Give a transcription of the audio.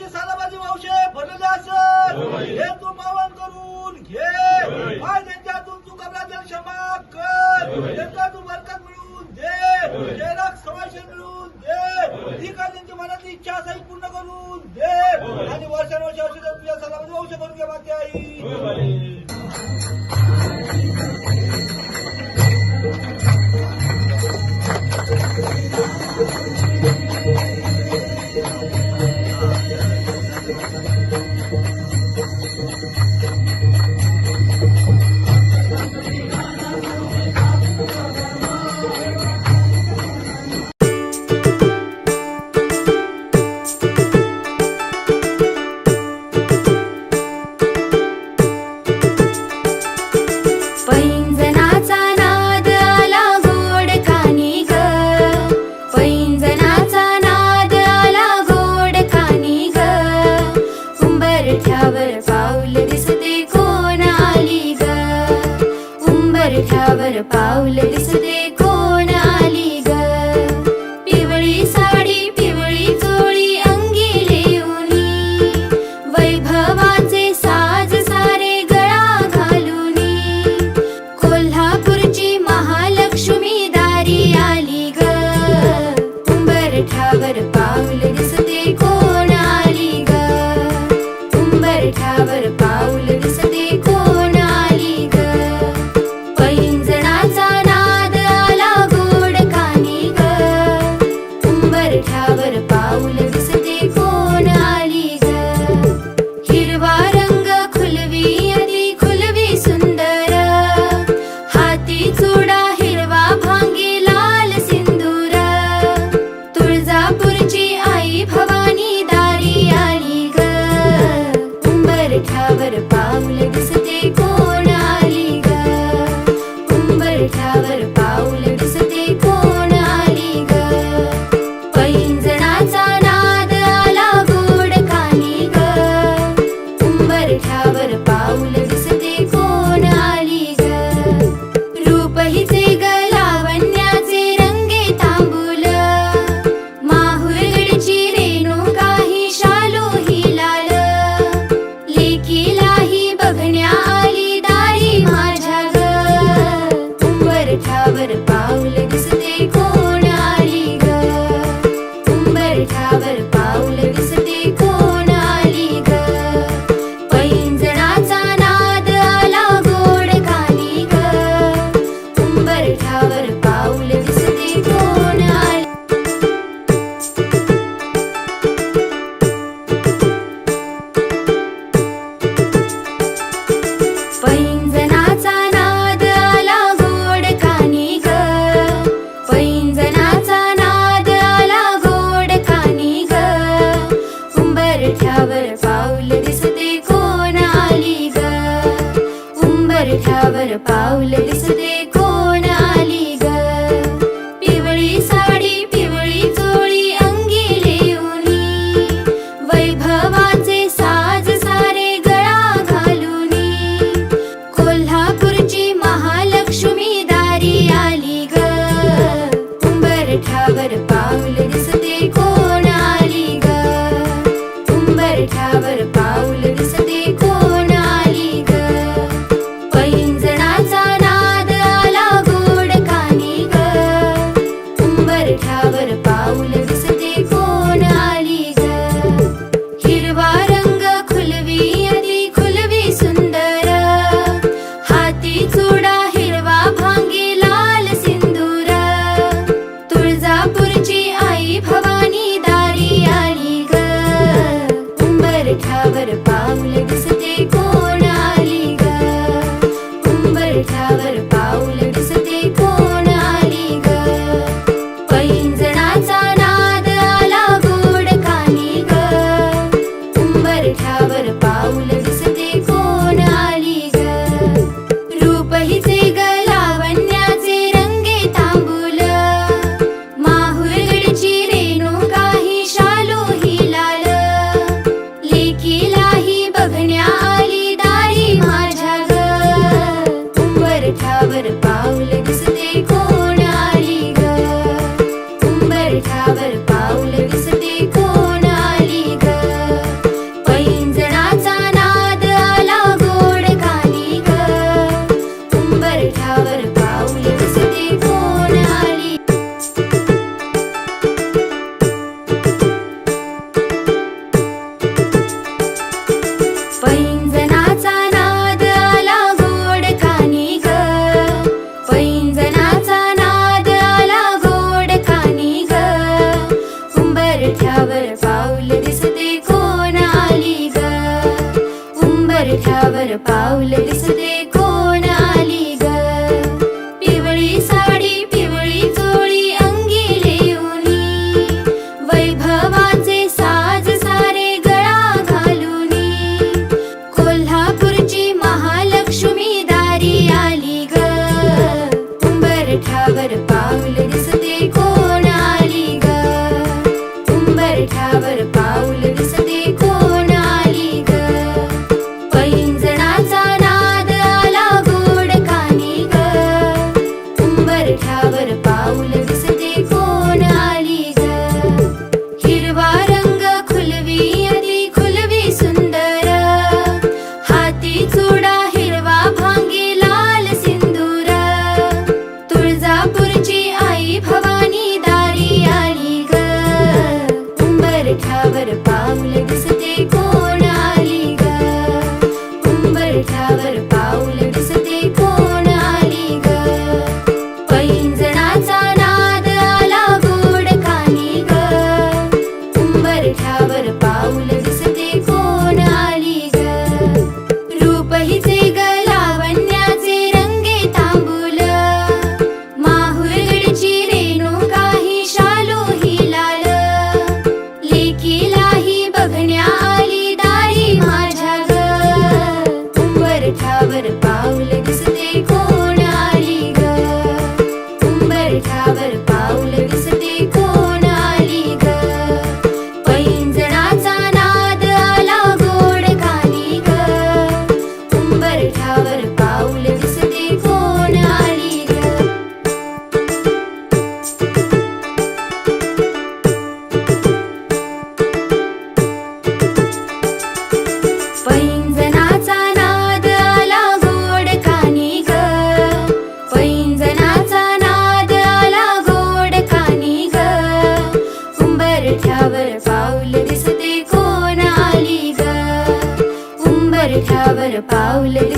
छत्रपती सालाबाजी मावशे बनजासन हे तू पावन करून घे. आज यांच्यातून तू कमलाजल क्षमा कर. त्यांचा तू बरकत मिळवून दे. शेराक सवाशे मिळवून दे. ती काय त्यांची मनातली इच्छा असाही पूर्ण करून दे. आणि वर्षानुवर्ष औषध तुझ्या सालाबाजी वंश करून घे माते आई. Calvary. പാവുലേ